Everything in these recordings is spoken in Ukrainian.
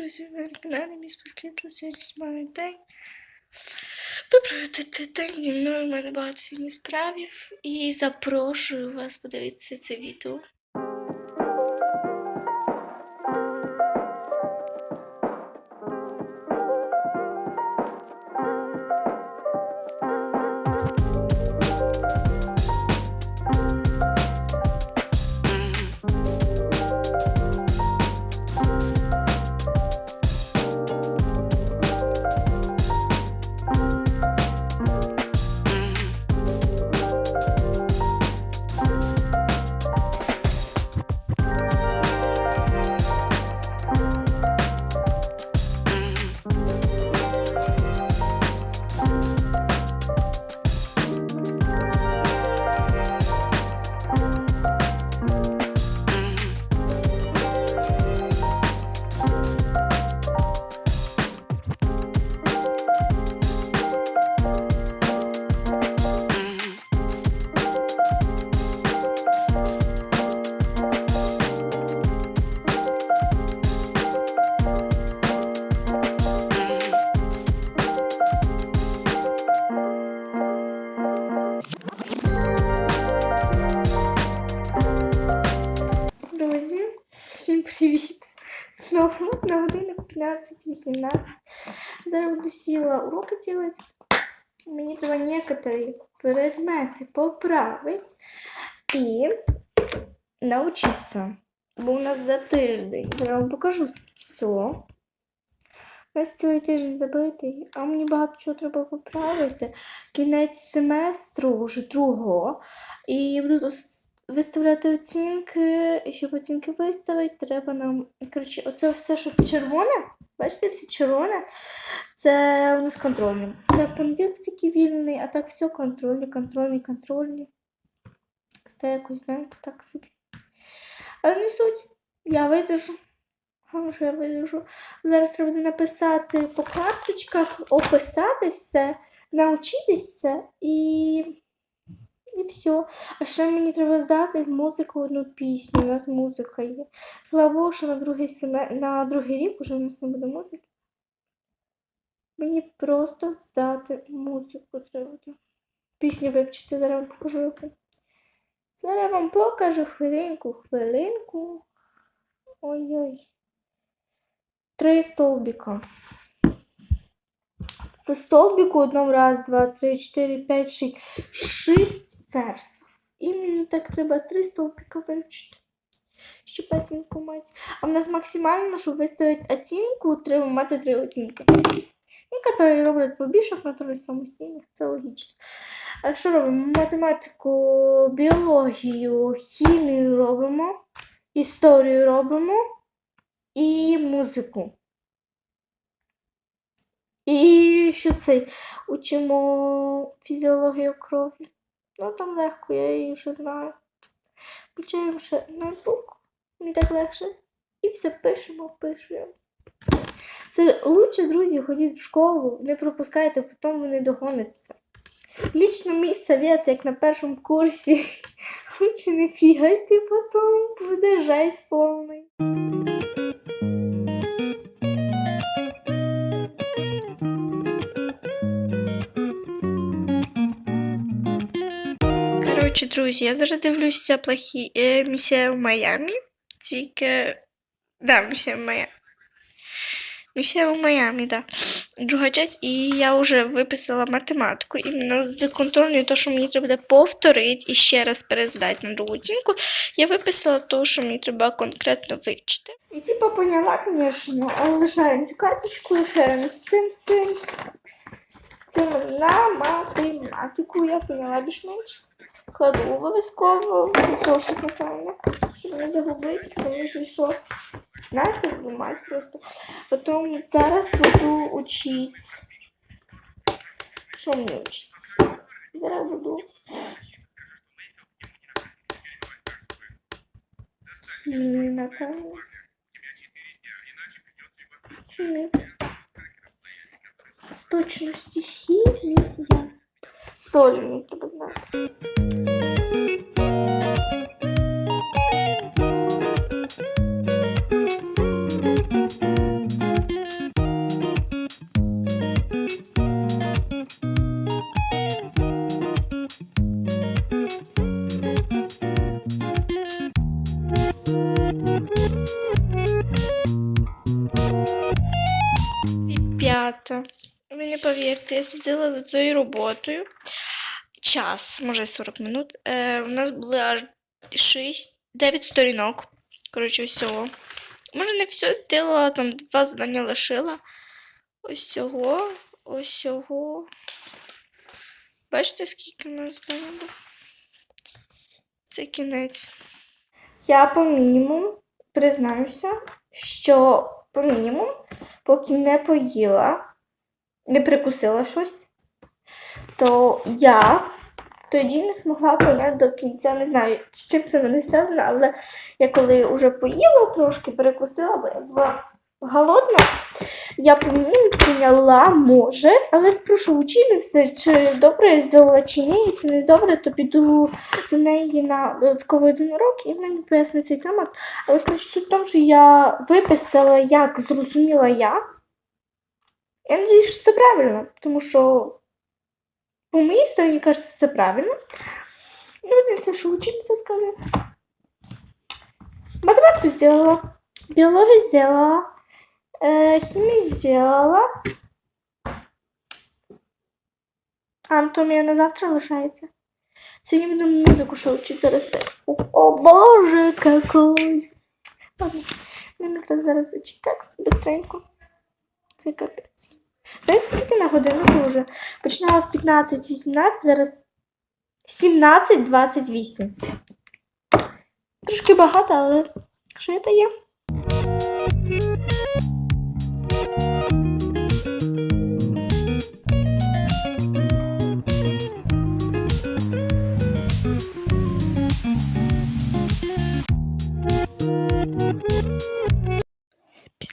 друзі, ви на каналі мій Спослідла сьогодні знімаю день. Ви проведете день зі мною, в мене багато сьогодні справів. І запрошую вас подивитися це відео. 15, 18. Зараз буду сіла уроки делать. Мне треба некоторые предметы поправить и научиться. Бо у нас за тиждень. Зараз вам покажу все. У нас цілий тиждень забитий, а мені багато чого треба поправити. Кінець семестру вже другого. І будуть виставляти оцінки. І щоб оцінки виставити, треба нам. Коротше, оце все, що червоне. Бачите, все червоне. Це у нас контрольні. Це понеділок тільки вільний, а так все контрольні, контрольні, контрольні. Це якось, знаєте, так собі. Але не суть. Я видержу. Що я видержу. Зараз треба буде написати по карточках, описати все, навчитися і. І все. А ще мені треба здати з музикою одну пісню. У нас музика є. Слава Богу, що на другий, семе... на другий рік уже у нас не буде музики. Мені просто здати музику треба. Пісню вивчити, зараз вам покажу. Зараз вам покажу хвилинку, хвилинку. Ой-ой. Три столбика. В столбику одному раз, два, три, чотири, п'ять, шість. Шість версів. І мені так треба три столбика вивчити. Щоб оцінку мати. А в нас максимально, щоб виставити оцінку, треба мати три оцінки. Некоторі роблять побільше, некоторі самостійно. Це логічно. Що робимо? Математику, біологію, хімію робимо, історію робимо і музику. І що цей? Учимо фізіологію крові. Ну там легко, я її вже знаю. Включаємо ще ноутбук, мені так легше. І все пишемо, пишемо. Це лучше, друзі, ходіть в школу, не пропускайте, потім ви не догоните. Лічно мій совет, як на першому курсі. Лучше не фігайте, потім буде жесть повний. Коротше, друзі, я зараз дивлюся плохі е, місія в Майамі. Тільки. Да, місія в Майамі. Місія в Майамі, да. Друга часть, і я вже виписала математику. Іменно з контрольною, то, що мені треба повторити і ще раз перездати на другу оцінку, я виписала то, що мені треба конкретно вивчити. І типа поняла, звісно, лишаємо цю карточку, лишаємо з цим всім. Це на математику, я поняла більш-менш. Кладу обов'язково в зошит, напевно, щоб не загубити, тому що що. Знаєте, буду просто. Потім зараз буду учити. Що мені вчити? Зараз буду. Хімію, напевно. Хімію. З точності хімія. Солі мені треба Ребята, ви не повірте, я сиділа за цією роботою. Час, може 40 минут. Е, у нас були аж 6, 9 сторінок. Коротше, всього. Може, не все зробила, там два завдання лишила. Ось цього, ось. Бачите, скільки у нас завдання було? Це кінець. Я по мінімум признаюся, що по мінімум, поки не поїла, не прикусила щось, то я тоді не змогла поняти до кінця. Не знаю, з чим це мене зв'язано, але я коли вже поїла трошки, перекусила, бо я була голодна, я по мінімум поняла, може, але спрошу учительниці, чи добре я зробила, чи ні. Якщо не добре, то піду до неї на додатковий один урок і вона мені пояснить цей темат. Але коротше, суть в тому, що я виписала, як зрозуміла я. Я надію, що це правильно, тому що по моїй стороні кажеться, це правильно. Ну, дивимося, що учительниця скаже. Математику сделала, биологию сделала, э, химию сделала. Анатомія на завтра лишається. Сьогодні будемо музику що вчити рости. О, о боже, какой! Ладно, мені якраз зараз учить текст быстренько. Це капець. Знаєте, скільки на годиннику вже? Починала в 15-18, зараз 17-28. Трошки багато, але що це є?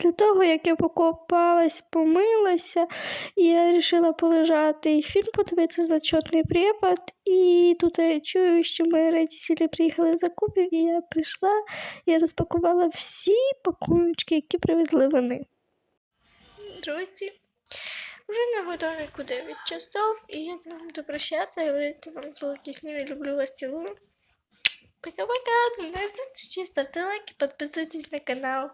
Після того, як я покопалась, помилася, я вирішила полежати і фільм подивитися зачетний препод. І тут я чую, що мої родителі приїхали за купів, і я прийшла і розпакувала всі пакуночки, які привезли вони. Друзі, вже на годиннику 9 часов, і я з вами буду прощатися і говорити вам золоті сніми, люблю вас, цілую. Пока-пока, до нових зустрічей, ставте лайки, підписуйтесь на канал.